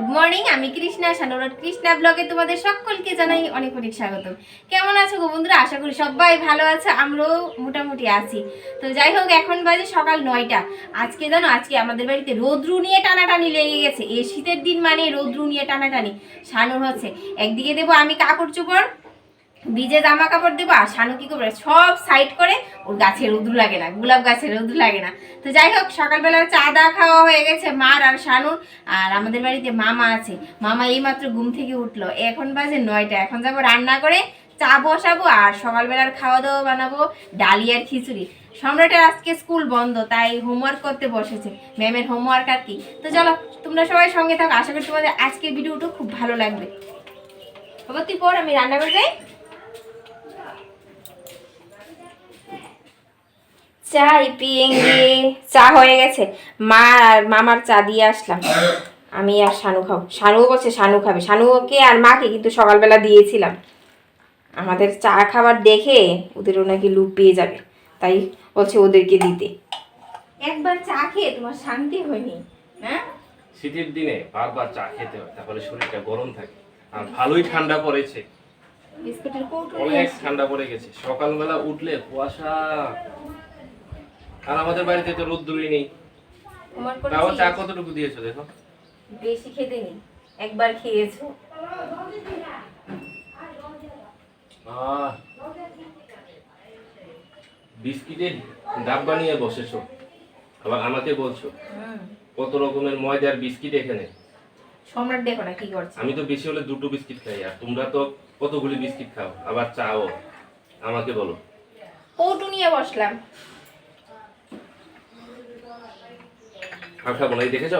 Good morning আমি কৃষ্ণা সানোরট কৃষ্ণা ব্লগে তোমাদের সকলকে জানাই অনেক অনেক স্বাগত। কেমন আছো গো বন্ধুরা? আশা করি সবাই ভালো আছে, আমরাও মোটামুটি আছি। তো যাই হোক, এখন বাজে সকাল নয়টা। আজকে জানো, আজকে আমাদের বাড়িতে রোদ্রু নিয়ে টানাটানি লেগে গেছে। এই শীতের দিন মানে রোদ্রু নিয়ে টানাটানি। সানোর হচ্ছে, একদিকে দেবো আমি কাপড় চোপড় ভিজে জামা কাপড় দেবো আর শানু কি করবে? সব সাইড করে ওর গাছে রোদ্রু লাগে না, গোলাপ গাছে রোদ্রু লাগে না। তো যাই হোক, সকালবেলা চা দা খাওয়া হয়ে গেছে মার আর শানুর, আর আমাদের বাড়িতে মামা আছে। মামা এইমাত্র ঘুম থেকে উঠল। এখন বাজে নয়টা, এখন যাব রান্না করে চা বসাবো আর সকালবেলার খাওয়া দাওয়া বানাবো ডালিয়ার খিচুড়ি। সম্রাটের আজকে স্কুল বন্ধ, তাই হোমওয়ার্ক করতে বসেছে। ম্যামের হোমওয়ার্ক আর কি। তো চলো, তোমরা সবাই সঙ্গে থাকো। আশা করি তোমাদের আজকের ভিডিওটা খুব ভালো লাগবে। বাবা তুই পর আমি রান্না করে যাই। চাই পিয়েঙ্গে চা হয়ে গেছে। মা আর মামার চা দিয়ে আসলাম। আমি আর শানু খাব। শানুও বলছে শানু খাবে। শানুকে আর মাকে কিন্তু সকালবেলা দিয়েছিলাম। আমাদের চা খাবার দেখে ওদেরও নাকি লুপ পেয়ে যাবে। তাই বলছে ওদেরকে দিতে। একবার চা খেয়ে তোমার শান্তি হয়নি হ্যাঁ শীতের দিনে বারবার চা খেতে হয় তাহলে শরীরটা গরম থাকে। আর ভালোই ঠান্ডা পড়েছে। বিস্কুটের কৌটো অনেক ঠান্ডা পড়ে গেছে। সকালবেলা উঠলে কুয়াশা। আর আমাদের বাড়িতে তো রোদ্দুরই নেই। তাও চা কতটুকু দিয়েছ দেখো? বেশি খেতে নেই। একবার খেয়েছো। বিস্কিটের ডাব্বা নিয়ে বসেছো। আবার আমাকে বলছো কত রকমের ময়দার বিস্কিট এখানে? সম্রাট দেখো না কি করছে। আমি তো বেশি হলে দুটো বিস্কিট খাই আর তোমরা তো কতগুলি বিস্কিট খাও? আবার চাও। আমাকে বলো। কৌটো নিয়ে বসলাম। আর খাব না এই দেখেছ?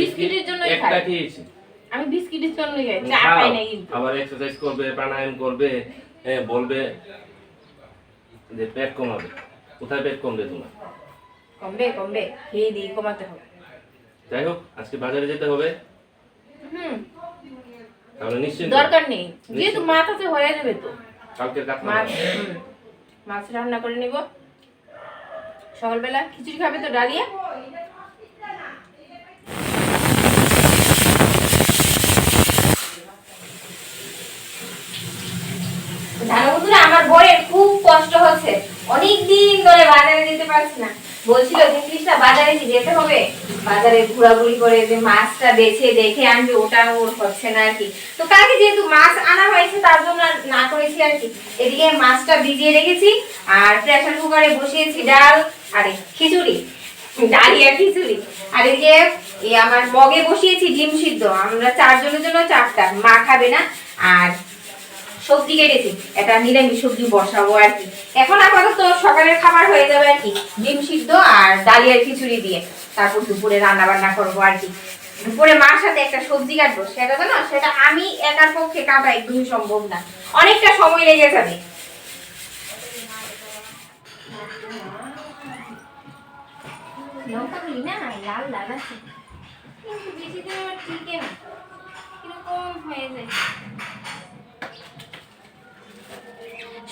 বিস্কিট জন্যই একটা খেয়েছি। আমি বিস্কিটের জন্য খাই চা খাই না কিন্তু। আবার এক্সারসাইজ করবে প্রাণায়াম করবে বলবে যে পেট কমাবে। কোথায় পেট কমবে তোমার? কমবে কমবে খেয়ে দিয়ে কমাতে হবে। যাই হোক আজকে বাজারে যেতে হবে। হুম। তাহলে নিশ্চিন্ত। দরকার নেই যেহেতু মাথাতে হয়ে যাবে তো। মাছ মাছ রান্না করে নিব। সকালবেলা খিচুড়ি খাবে তো ডালিয়া? আমার বরের খুব কষ্ট হচ্ছে। অনেক দিন ধরে বাজারে যেতে পারছি না। বলছিল যে কৃষ্ণা বাজারে কি যেতে হবে? বাজারে ঘোরাঘুরি করে যে মাছটা বেছে দেখে আনবে, ওটা ওর হচ্ছে না আর কি। তো কালকে যেহেতু মাছ আনা হয়েছে, তার জন্য না করেছি আর কি। এদিকে মাছটা ভিজিয়ে রেখেছি, আর প্রেসার কুকারে বসিয়েছি ডাল, আর, খিচুড়ি ডালিয়া খিচুড়ি। আর এদিকে আমার মগে বসিয়েছি ডিম সিদ্ধ। আমরা চারজনের জন্য চারটা, মা খাবে না, আর সবজি কেটেছি। এটা নিরামিষ সবজি বসাবো আর কি। এখন আপাতত সকালের খাবার হয়ে যাবে আর কি ডিম সিদ্ধ আর ডালিয়ার খিচুড়ি দিয়ে। তারপর দুপুরে রান্না বান্না করব আর কি। দুপুরে মার সাথে একটা সবজি কাটবো। সেটা তো না সেটা আমি একার পক্ষে কাটা একদমই সম্ভব না। অনেকটা সময় লেগে যাবে। লঙ্কাগুলি না লাল লাল আছে। কিন্তু বেশি কীরকম হয়ে যায়।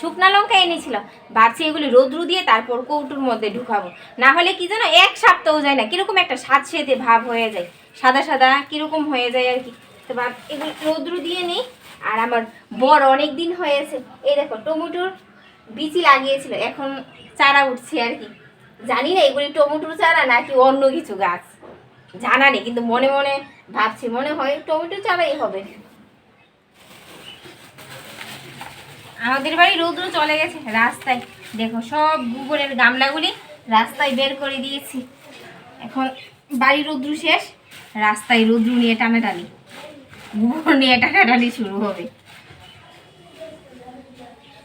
শুকনা লঙ্কা এনেছিল। ভাবছি এগুলি রোদ্রু দিয়ে তারপর কৌটুর মধ্যে ঢুকাবো। না হলে কি জানো এক সপ্তাহ যায় না, কীরকম একটা স্বাদ সেতে ভাব হয়ে যায়। সাদা সাদা কীরকম হয়ে যায় আর কি। তো ভাব, এগুলি রোদ্রু দিয়ে নিই। আর আমার বর অনেক দিন হয়েছে। এই দেখো, টমেটোর বিচি লাগিয়েছিল। এখন চারা উঠছে আর কি। জানি না এগুলি টমেটোর চারা নাকি অন্য কিছু গাছ। জানা নেই, কিন্তু মনে মনে ভাবছি, মনে হয় টমেটো চারাই হবে। আমাদের বাড়ি রৌদ্র চলে গেছে, রাস্তায়। দেখো সব গোবরের গামলাগুলি রাস্তায় বের করে দিয়েছি। এখন বাড়ি রৌদ্র শেষ, রাস্তায় রৌদ্র নিয়ে টানাটানি। গোবর নিয়ে টানাটানি শুরু হবে।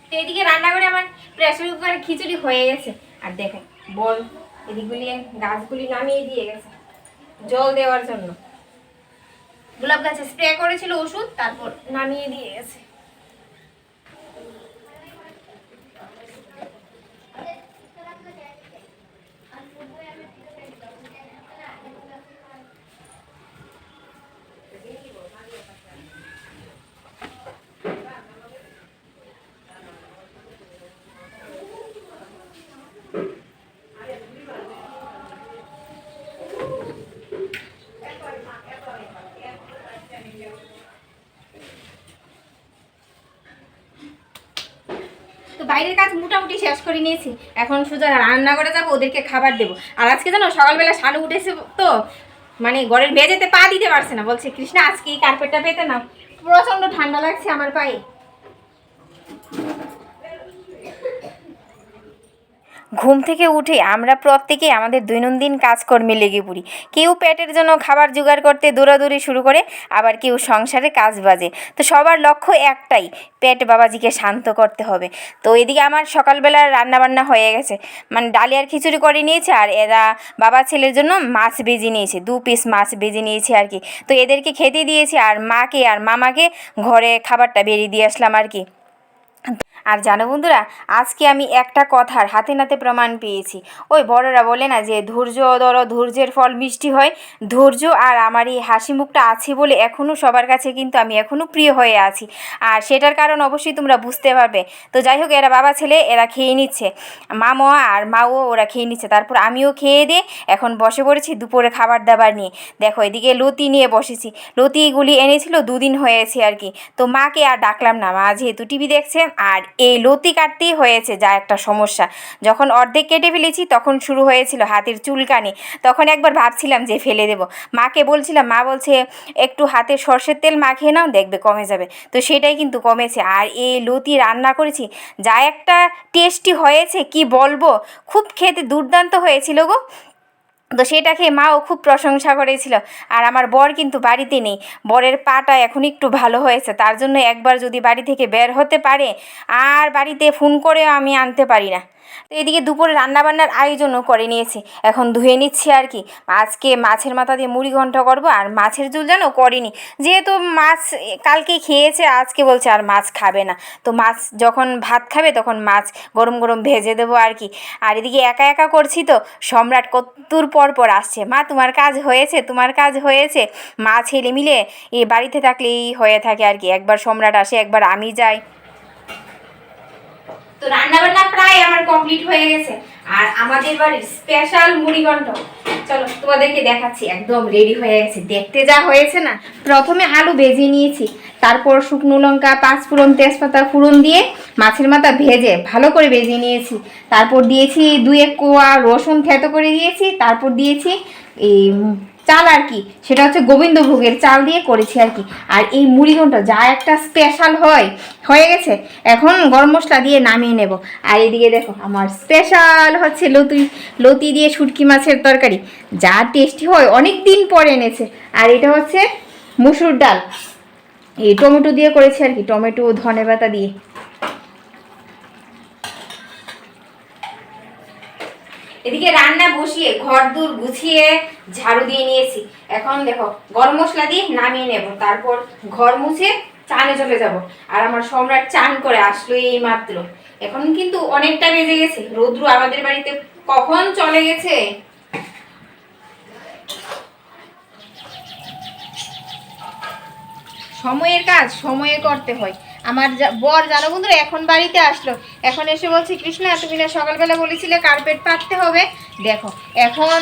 তো এদিকে রান্না করে আমার প্রেসার কুকারে খিচুড়ি হয়ে গেছে। আর দেখো, বল, এদিকগুলি গাছগুলি নামিয়ে দিয়ে গেছে, জল দেওয়ার জন্য। গোলাপ গাছে স্প্রে করেছিল ওষুধ, তারপর নামিয়ে দিয়ে গেছে। বাইরের কাজ মোটামুটি শেষ করে নিয়েছি। এখন সোজা রান্না করে যাব, ওদেরকে খাবার দেবো। আর আজকে জানো, সকালবেলা শালু উঠেছে তো মানে ঘরের বেজেতে পা দিতে পারছে না। বলছে, কৃষ্ণা, আজকে এই কার্পেটটা পেতে না প্রচণ্ড ঠান্ডা লাগছে আমার পায়ে। ঘুম থেকে উঠে আমরা প্রত্যেকে আমাদের দৈনন্দিন কাজকর্মে লেগে পড়ি। কেউ পেটের জন্য খাবার জোগাড় করতে দৌড়াদৌড়ি শুরু করে, আবার কেউ সংসারে কাজ বাজে। তো সবার লক্ষ্য একটাই, পেট বাবাজিকে শান্ত করতে হবে। তো এদিকে আমার সকালবেলা রান্নাবান্না হয়ে গেছে। মানে ডালিয়ার খিচুড়ি করে নিয়েছে আর এরা বাবা ছেলের জন্য মাছ বেজে নিয়েছে, দু পিস মাছ বেজে নিয়েছে আর কি। তো এদেরকে খেতে দিয়েছি আর মাকে আর মামাকে ঘরে খাবারটা বেরিয়ে দিয়ে আসলাম আর কি। আর জানো বন্ধুরা, আজকে আমি একটা কথার হাতে নাতে প্রমাণ পেয়েছি। ওই বড়রা বলে না যে, ধৈর্য ধরো, ধৈর্যের ফল মিষ্টি হয়। ধৈর্য আর আমার এই হাসি মুখটা আছে বলে এখনও সবার কাছে কিন্তু আমি এখনও প্রিয় হয়ে আছি। আর সেটার কারণ অবশ্যই তোমরা বুঝতে পারবে। তো যাই হোক, এরা বাবা ছেলে, এরা খেয়ে নিচ্ছে। মামা আর মাও ওরা খেয়ে নিচ্ছে। তারপর আমিও খেয়ে দিয়ে এখন বসে পড়েছি দুপুরে খাবার দাবার নিয়ে। দেখো, এদিকে লতি নিয়ে বসেছি। লতিগুলি এনেছিল, দুদিন হয়েছে আর কি। তো মাকে আর ডাকলাম না। মা যেহেতু টিভি দেখছে, আর এই লতি কাটতেই হয়েছে যা একটা সমস্যা। যখন অর্ধেক কেটে ফেলেছি, তখন শুরু হয়েছিল হাতের চুলকানি। তখন একবার ভাবছিলাম যে ফেলে দেব। মাকে বলছিলাম, মা বলছে, একটু হাতে সর্ষের তেল মাখিয়ে নাও, দেখবে কমে যাবে। তো সেটাই কিন্তু কমেছে। আর এই লতি রান্না করেছি, যা একটা টেস্টি হয়েছে, কি বলব? খুব খেতে দুর্দান্ত হয়েছিল গো। তো সেটা খেয়ে মাও খুব প্রশংসা করেছিল। আর আমার বর কিন্তু বাড়িতে নেই। বরের পাটা এখন একটু ভালো হয়েছে। তার জন্য একবার যদি বাড়ি থেকে বের হতে পারে, আর বাড়িতে ফোন করেও আমি আনতে পারি না। তো এদিকে দুপুরে রান্নাবান্নার আয়োজনও করে নিয়েছি। এখন ধুয়ে নিচ্ছি আর কি। আজকে মাছের মাথা দিয়ে মুড়ি ঘন্ট করব আর মাছের ঝোল যেন করিনি। যেহেতু মাছ কালকে খেয়েছে, আজকে বলছে আর মাছ খাবে না। তো মাছ যখন ভাত খাবে তখন মাছ গরম গরম ভেজে দেবো আর কি। আর এদিকে একা একা করছি তো, সম্রাট কত্তুর পর পর আসছে। মা, তোমার কাজ হয়েছে, তোমার কাজ হয়েছে। মা ছেলে মিলে এ বাড়িতে থাকলেই হয়ে থাকে আর কি। একবার সম্রাট আসে, একবার আমি যাই। তো রান্না বান্না প্রায় আমার কমপ্লিট হয়ে গেছে। আর আমাদের বাড়ির স্পেশাল মুড়িঘণ্ট। চলো তোমাদেরকে দেখাচ্ছি, একদম রেডি হয়ে গেছে। দেখতে যা হয়েছে না, প্রথমে আলু ভেজে নিয়েছি। তারপর শুকনো লঙ্কা পাঁচ ফোড়ন তেজপাতা ফোড়ন দিয়ে মাছের মাথা ভেজে ভালো করে ভেজে নিয়েছি। তারপর দিয়েছি দুই এক কোয়া রসুন থেতো করে দিয়েছি। তারপর দিয়েছি এই চাল আর কি, সেটা হচ্ছে গোবিন্দভোগের চাল দিয়ে করেছি আর কি। আর এই মুড়িঘণ্ট যা একটা স্পেশাল হয়, হয়ে গেছে? এখন গরম মশলা দিয়ে নামিয়ে নেব। আর এদিকে দেখো, আমার স্পেশাল হচ্ছে লতি লতি দিয়ে শুটকি মাছের তরকারি। যা টেস্টি হয় অনেক দিন পরে এনেছে। আর এটা হচ্ছে মুসুর ডাল। এই টমেটো দিয়ে করেছি আর কি, টমেটো ধনে পাতা দিয়ে। এদিকে রান্না বসিয়ে ঘর দূর গুছিয়ে ঝাড়ু দিয়ে নিয়েছি। এখন দেখো, গরম মশলা দিয়ে নামিয়ে নেব। তারপর ঘর মুছে চানে চলে যাব। আর আমার সম্রাট চান করে আসলো এই মাত্র এখন কিন্তু অনেকটা বেজে গেছে। রৌদ্র আমাদের বাড়িতে কখন চলে গেছে? সময়ের কাজ, সময়ে করতে হয়। আমার বর জানো বন্ধুরা, এখন বাড়িতে আসলো। এখন এসে বলছে, কৃষ্ণা, তুমি না সকালবেলা বলেছিলে কার্পেট পাততে হবে। দেখো, এখন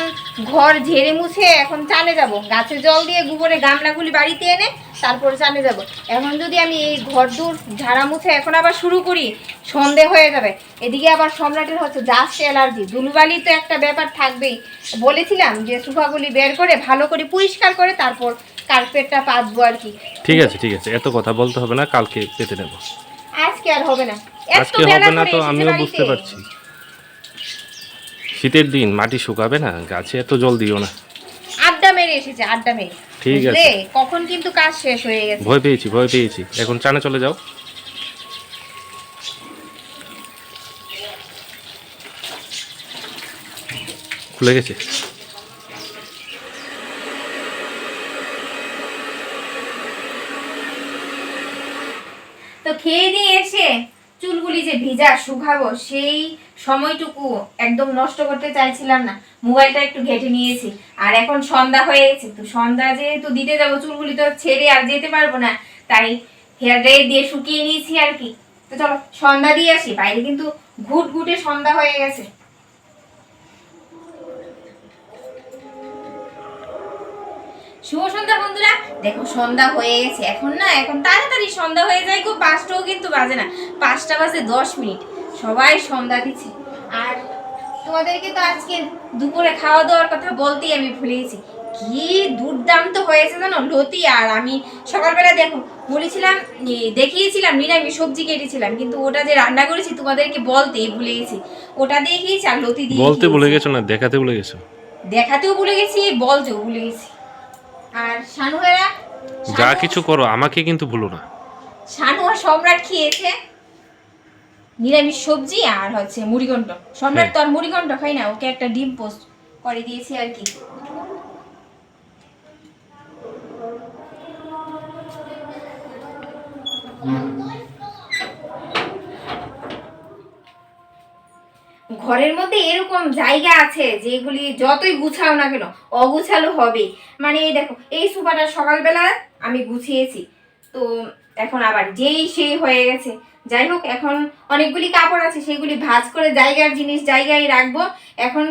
ঘর ঝেড়ে মুছে এখন চানে যাব। গাছে জল দিয়ে গোবরে গামলাগুলি বাড়িতে এনে তারপর চানে যাব। এখন যদি আমি এই ঘর দূর ঝাড়া মুছে এখন আবার শুরু করি, সন্ধে হয়ে যাবে। এদিকে আবার সম্রাটের হচ্ছে জাস্ট অ্যালার্জি। দুলুবালি তো একটা ব্যাপার থাকবেই। বলেছিলাম যে সুফাগুলি বের করে ভালো করে পরিষ্কার করে তারপর কার্পেটটা পাতবো আর কি। ঠিক আছে ঠিক আছে। এত কথা বলতে হবে না কালকে পেতে নেব। আজকে আর হবে না। আজকে হবে না তো আমিও বুঝতে পারছি। শীতের দিন মাটি শুকাবে না গাছে এত জল দিও না। আড্ডা মেরে এসেছে আড্ডা মেরে। ঠিক আছে। কখন কিন্তু কাজ শেষ হয়ে গেছে। ভয় পেয়েছি ভয় পেয়েছি। এখন চানে চলে যাও। খুলে গেছে? খেয়ে দিয়ে এসে চুলগুলি যে ভিজা, শুকাবো, সেই সময়টুকু একদম নষ্ট করতে চাইছিলাম না। মোবাইলটা একটু ঘেটে নিয়েছি। আর এখন সন্ধ্যা হয়ে গেছে, তো সন্ধ্যা যেহেতু দিতে যাব, চুলগুলি তো ছেড়ে আর যেতে পারব না, তাই হেয়ার ড্রাই দিয়ে শুকিয়ে নিয়েছি আর কি। তো চলো, সন্ধ্যা দিয়ে আসি, বাইরে কিন্তু ঘুট ঘুটে সন্ধ্যা হয়ে গেছে। শুভ সন্ধ্যা বন্ধুরা। দেখো সন্ধ্যা হয়ে গেছে। এখন না এখন তাড়াতাড়ি সন্ধ্যা হয়ে যায় গো। পাঁচটাও কিন্তু বাজে না। পাঁচটা বাজে দশ মিনিট। সবাই সন্ধ্যা দিচ্ছে। আর তোমাদেরকে তো আজকে দুপুরে খাওয়া দাওয়ার কথা বলতেই আমি ভুলে গেছি। কি দুর্দান্ত হয়েছে জানো লতি। আর আমি সকালবেলা দেখো বলেছিলাম দেখিয়েছিলাম নিরামিষ সবজি কেটেছিলাম। কিন্তু ওটা যে রান্না করেছি তোমাদেরকে বলতেই ভুলে গেছি। ওটা দেখিয়েছি আর লতি দিয়ে বলতে ভুলে গেছো না? দেখাতে ভুলে গেছো? দেখাতেও ভুলে গেছি বলতেও ভুলে গেছি। আর শানুয়েরা? যা কিছু করো আমাকে কিন্তু ভুলো না। শানু আর সম্রাট খেয়েছে নিরামিষ সবজি আর হচ্ছে মুড়িঘণ্ট। সম্রাট তো আর মুড়িঘণ্ট খাই না ওকে একটা ডিম পোস্ট করে দিয়েছে আর কি। ঘরের মধ্যে এরকম জায়গা আছে যেগুলি যতই গুছাও না কেন অগুছালো হবে মানে এই দেখো, এই সোফাটা সকালবেলা আমি গুছিয়েছি। তো এখন আবার যেই সেই হয়ে গেছে। যাই হোক, এখন অনেকগুলি কাপড় আছে, সেগুলি ভাজ করে জায়গার জিনিস জায়গায় রাখব। এখন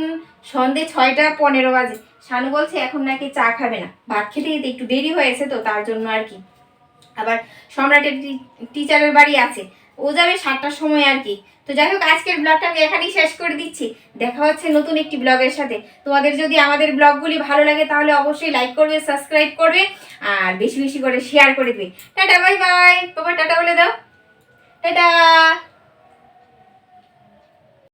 সন্ধে ছয়টা পনেরো বাজে। শানু বলছে এখন নাকি চা খাবে না। ভাত খেতে খেতে একটু দেরি হয়েছে তো, তার জন্য আর কি। আবার সম্রাটের টিচারের বাড়ি আছে। ও যাবে সাতটার সময় আর কি। তো যাই হোক, আজকের ব্লগটা আমি এখানেই শেষ করে দিচ্ছি। দেখা হচ্ছে নতুন একটি ব্লগের সাথে। তোমাদের যদি আমাদের ব্লগগুলি ভালো লাগে, তাহলে অবশ্যই লাইক করবে সাবস্ক্রাইব করবে, আর বেশি বেশি করে শেয়ার করে দেবে। টাটা বাই বাই তোমার টাটা বলে দাও। টাটা।